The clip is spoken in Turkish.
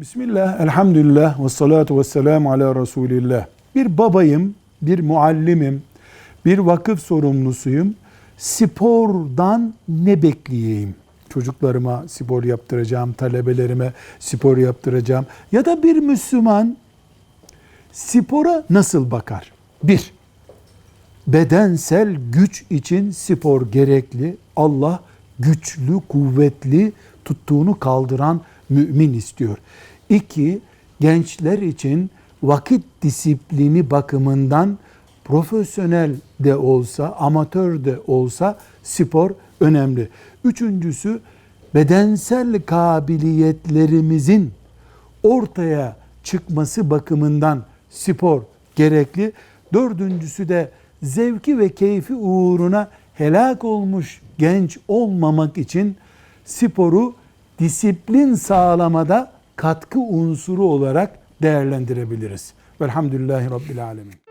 Bismillah, elhamdülillah ve salatu ve selamu ala Resulillah. Bir babayım, bir muallimim, bir vakıf sorumlusuyum. Spordan ne bekleyeyim? Çocuklarıma spor yaptıracağım, talebelerime spor yaptıracağım. Ya da bir Müslüman spora nasıl bakar? Bir, bedensel güç için spor gerekli. Allah güçlü, kuvvetli, tuttuğunu kaldıran mümin istiyor. İki, gençler için vakit disiplini bakımından profesyonel de olsa, amatör de olsa spor önemli. Üçüncüsü, bedensel kabiliyetlerimizin ortaya çıkması bakımından spor gerekli. Dördüncüsü de zevki ve keyfi uğruna helak olmuş genç olmamak için sporu disiplin sağlamada katkı unsuru olarak değerlendirebiliriz. Velhamdülillahi Rabbil Alemin.